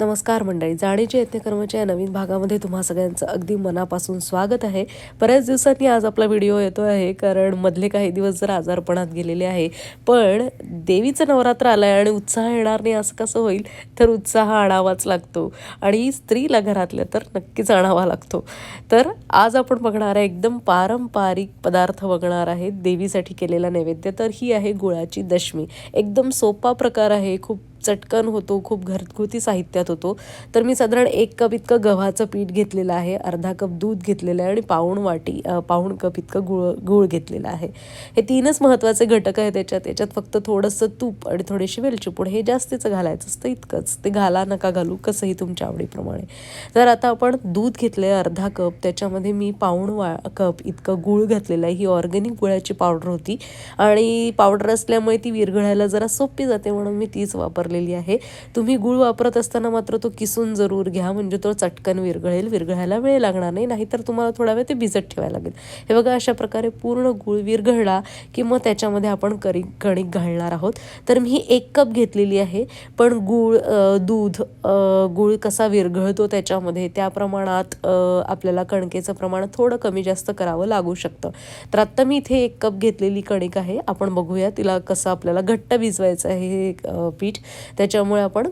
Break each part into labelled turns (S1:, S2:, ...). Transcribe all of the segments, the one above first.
S1: नमस्कार मंडळी जाणीचे यत्नकर्माच्या या नवीन भागामध्ये तुम्हा सगळ्यांचं अगदी मनापासून स्वागत आहे. बऱ्याच दिवसांनी आज आपला व्हिडिओ येतो आहे कारण मधले काही दिवस जर आजारपणात गेलेले आहे पण देवीचं नवरात्र आलं आहे आणि उत्साह येणार नाही असं कसं होईल? तर उत्साह आणावाच लागतो. आणि स्त्रीला घरातल्या तर नक्कीच आणावा लागतो. तर आज आपण बघणार आहे एकदम पारंपरिक पदार्थ बघणार आहे देवीसाठी केलेला नैवेद्य. तर ही आहे गुळाची दशमी. एकदम सोपा प्रकार आहे खूप चटकन होतो खूप घरगुती साहित्यात होतो. तर मी साधारण एक कप इतकं गव्हाचं पीठ घेतलेलं आहे अर्धा कप दूध घेतलेलं आहे आणि पाऊण वाटी पाऊण कप इतकं गुळ गूळ घेतलेलं आहे. हे तीनच महत्त्वाचे घटक आहेत त्याच्यात त्याच्यात फक्त थोडंसं तूप आणि थोडीशी वेलचीपूड हे जास्तीचं घालायचं असतं इतकंच. ते घाला नका घालू कसंही तुमच्या आवडीप्रमाणे. तर आता आपण दूध घेतलं आहे अर्धा कप त्याच्यामध्ये मी पाऊण वा कप इतकं गूळ घातलेलं आहे. ही ऑर्गॅनिक गुळाची पावडर होती. आणि पावडर असल्यामुळे ती विरघळायला जरा सोपी जाते म्हणून मी तीच वापरलेली आहे. तुम्ही गूळ वापरत असताना मात्र तो किसून जरूर घ्या. म्हणजे तो चटकन विरघळेल. विरघळायला वेळ लागणार नाही. नाहीतर तुम्हाला थोडा वेळ ते भिजत ठेवायला लागेल. हे बघा अशा प्रकारे पूर्ण गूळ विरघळला की मग त्याच्यामध्ये आपण करी कणिक घालणार आहोत. तर मी ही एक कप घेतलेली आहे. पण गूळ दूध गूळ कसा विरघळतो त्याच्यामध्ये त्या प्रमाणात आपल्याला कणकेचं प्रमाण थोडं कमी जास्त करावं लागू शकतं. तर आत्ता मी इथे एक कप घेतलेली कणिक आहे. आपण बघूया तिला कसं आपल्याला घट्ट भिजवायचं आहे हे पीठ. त्याच्यामुळे आपण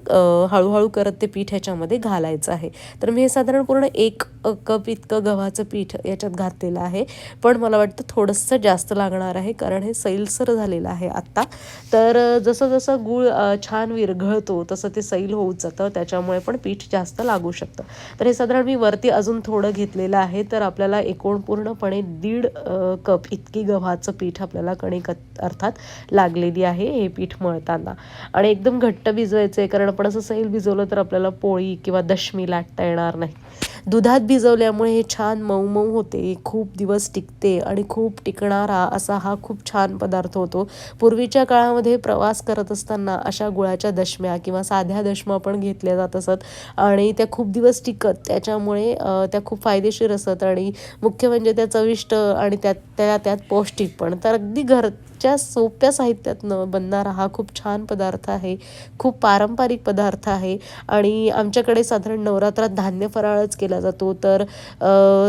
S1: हळूहळू करत ते पीठ ह्याच्यामध्ये घालायचं आहे. तर मी हे साधारण पूर्ण एक कप इतकं गव्हाचं पीठ याच्यात घातलेलं आहे. पण मला वाटतं थोडंसं जास्त लागणार आहे कारण हे सैलसर झालेलं आहे आत्ता. तर जसं जसं गूळ छान विरघळतो तसं ते सैल होत जातं. त्याच्यामुळे पण पीठ जास्त लागू शकतं. तर हे साधारण मी वरती अजून थोडं घेतलेलं आहे. तर आपल्याला एकूण पूर्णपणे दीड कप इतकी गव्हाचं पीठ आपल्याला कणिक अर्थात लागलेली आहे हे पीठ मळताना. आणि एकदम घट घट्ट भिजवायचं आहे कारण आपण असं सैल भिजवलं तर आपल्याला पोळी किंवा दशमी लाटता येणार नाही. दुधात भिजवल्यामुळे हे छान मऊ मऊ होते खूप दिवस टिकते आणि खूप टिकणारा असा हा खूप छान पदार्थ होतो. पूर्वीच्या काळामध्ये प्रवास करत असताना अशा गुळाच्या दशम्या किंवा साध्या दशमा पण घेतल्या जात असत आणि त्या खूप दिवस टिकत त्याच्यामुळे त्या खूप फायदेशीर असत आणि मुख्य म्हणजे त्या चविष्ट आणि त्यात त्या त्यात पौष्टिक पण. तर अगदी घर घरच्या सोप्या साहित्यातनं बनणारा हा खूप छान पदार्थ आहे खूप पारंपरिक पदार्थ आहे आणि आमच्याकडे साधारण नवरात्रात धान्य फराळच केला जातो. तर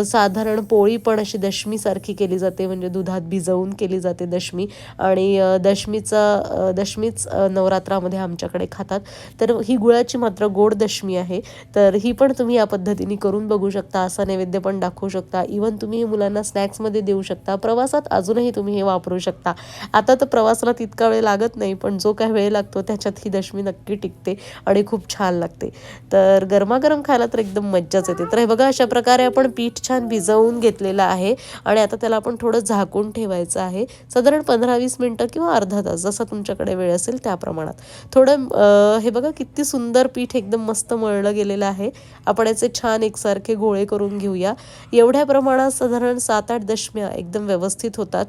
S1: साधारण पोळी पण अशी दशमीसारखी केली जाते म्हणजे दुधात भिजवून केली जाते दशमी आणि दशमीचा दशमीच नवरात्रामध्ये आमच्याकडे खातात. तर ही गुळाची मात्र गोड दशमी आहे. तर ही पण तुम्ही या पद्धतीने करून बघू शकता असा नैवेद्य पण दाखवू शकता. इवन तुम्ही हे मुलांना स्नॅक्समध्ये देऊ शकता प्रवासात अजूनही तुम्ही हे वापरू शकता. आता तर प्रवासाला तितका वेळ लागत नाही पण जो काही वेळ लागतो त्याच्यात ही दशमी नक्की टिकते आणि खूप छान लागते. तर गरमागरम खायला तर एकदम मज्जाच येते. तर हे बघा अशा प्रकारे आपण पीठ छान भिजवून घेतलेलं आहे आणि आता त्याला आपण थोडं झाकून ठेवायचं आहे. साधारण पंधरा वीस मिनटं किंवा अर्धा तास जसा तुमच्याकडे वेळ असेल त्या प्रमाणात. थोडं हे बघा किती सुंदर पीठ एकदम मस्त मळलं गेलेलं आहे. आपण याचे छान एकसारखे गोळे करून घेऊया. एवढ्या प्रमाणात साधारण सात आठ दशम्या एकदम व्यवस्थित होतात.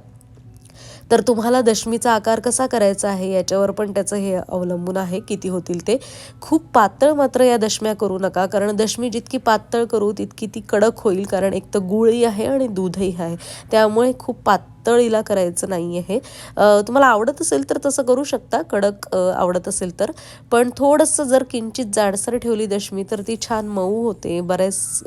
S1: तर तुम्हाला दशमीचा आकार कसा करायचा आहे याच्यावर पण त्याचं हे अवलंबून आहे किती होतील ते. खूप पातळ मात्र या दशम्या करू नका कारण दशमी जितकी पातळ करू तितकी ती कडक होईल कारण एक तर गुळही आहे आणि दूधही आहे. त्यामुळे खूप पातळ पातळीला करायचं नाही आहे. तुम्हाला आवडत असेल तर तसं करू शकता. कडक आवडत असेल तर. पण थोडंसं जर किंचित जाडसर ठेवली दशमी तर ती छान मऊ होते. बऱ्याच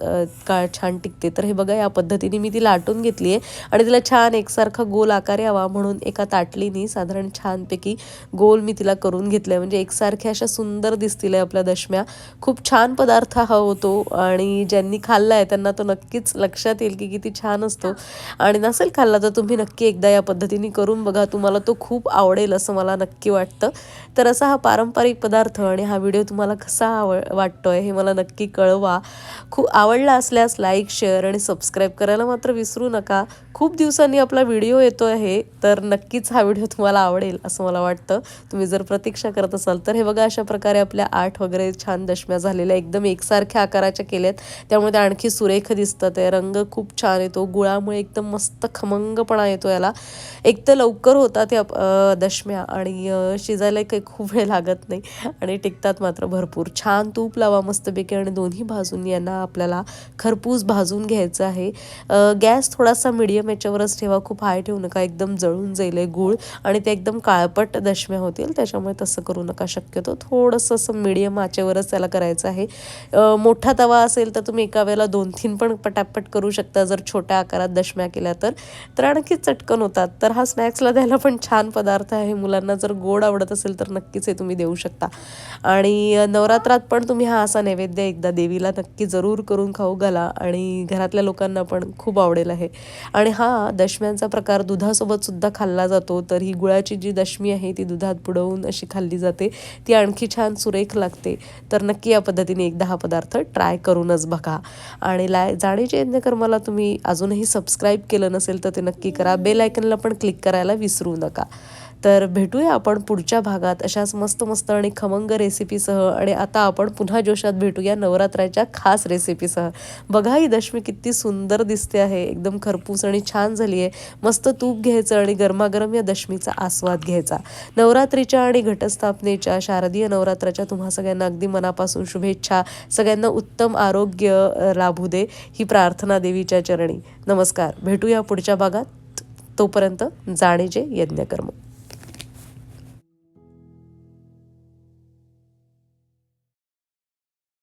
S1: काळ छान टिकते. तर हे बघा या पद्धतीने मी ती लाटून घेतली आहे. आणि तिला छान एकसारखा गोल आकार यावा म्हणून एका ताटलीनी साधारण छानपैकी गोल मी तिला करून घेतलं म्हणजे एकसारख्या अशा सुंदर दिसतील आपल्या दशम्या. खूप छान पदार्थ हा होतो. आणि ज्यांनी खाल्ला आहे त्यांना तो नक्कीच लक्षात येईल की किती छान असतो. आणि नसेल खाल्ला तर तुम्ही नक्की एकदा या पद्धतीने करून बघा. तुम्हाला तो खूप आवडेल असं मला नक्की वाटतं. तर असा हा पारंपरिक पदार्थ आणि हा व्हिडिओ तुम्हाला कसा आवड वाटतोय हे मला नक्की कळवा. खूप आवडला असल्यास लाईक शेअर आणि सबस्क्राईब करायला मात्र विसरू नका. खूप दिवसांनी आपला व्हिडिओ येतो आहे तर नक्कीच हा व्हिडिओ तुम्हाला आवडेल असं मला वाटतं. तुम्ही जर प्रतीक्षा करत असाल तर हे बघा अशा प्रकारे आपल्या आठ वगैरे छान दशम्या झालेल्या एकदम एकसारख्या आकाराच्या केल्यात. त्यामुळे त्या आणखी सुरेख दिसतात आहे रंग खूप छान येतो गुळामुळे एकदम मस्त खमंगपणा येतो याला. एक तर लवकर होतात या दशम्या आणि शिजायला काही खूप वेळ लागत नाही आणि टिकतात मात्र भरपूर. छान तूप लावा मस्तपैकी आणि दोन्ही भाजून यांना आपल्याला खरपूस भाजून घ्यायचं आहे. गॅस थोडासा मिडियम याच्यावरच ठेवा खूप हाय ठेवू नका. एकदम जळून जाईल आहे गूळ आणि ते एकदम काळपट दशम्या होतील. त्याच्यामुळे तसं करू नका शक्यतो. थोडंसं असं मिडियम आचेवरच त्याला करायचं आहे. मोठा तवा असेल तर तुम्ही एका वेळेला दोन तीन पण पटापट करू शकता जर छोट्या आकारात दशम्या केल्या तर. तर आणखी चटकन होतात. तर हा स्नॅक्सला द्यायला पण छान पदार्थ आहे. मुलांना जर गोड आवडत असेल तर नक्कीच हे तुम्ही देऊ शकता. आणि नवरात्रात पण तुम्ही हा असा नैवेद्य एकदा देवीला नक्की जरूर करून खाऊ घाला. आणि घरातल्या लोकांना पण खूप आवडेल आहे. आणि हा दशम्यांचा प्रकार दुधासोबत सुद्धा खाल्ला जातो. तर ही गुळाची जी दशमी आहे ती दुधात बुडवून अशी खाल्ली जाते. ती आणखी छान सुरेख लागते. तर नक्की या पद्धतीने एकदा हा पदार्थ ट्राय करूनच बघा. आणि लाय जाणीच्या यज्ञकर्माला तुम्ही अजूनही सबस्क्राईब केलं नसेल तर ते नक्की करा. बेल आयकनला पण क्लिक करायला विसरू नका. तर भेटूया आपण पुढच्या भागात अशाच मस्त मस्त आणि खमंग रेसिपीसह आणि आता आपण पुन्हा जोशात भेटूया नवरात्राच्या खास रेसिपीसह बघा ही दशमी किती सुंदर दिसते आहे. एकदम खरपूस आणि छान झाली आहे. मस्त तूप घ्यायचं आणि गरमागरम या दशमीचा आस्वाद घ्यायचा. नवरात्रीच्या आणि घटस्थापनेच्या शारदीय नवरात्राच्या तुम्हा सगळ्यांना अगदी मनापासून शुभेच्छा. सगळ्यांना उत्तम आरोग्य लाभू दे ही प्रार्थना देवीच्या चरणी. नमस्कार. भेटूया पुढच्या भागात. तोपर्यंत जाणीजे यज्ञकर्म.